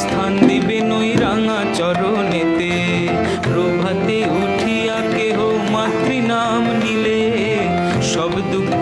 স্থান দিবে নই রাঙা চরণেতে। প্রভাতে উঠিয়া কেহ মাতৃনাম নিলে। সব দুঃখ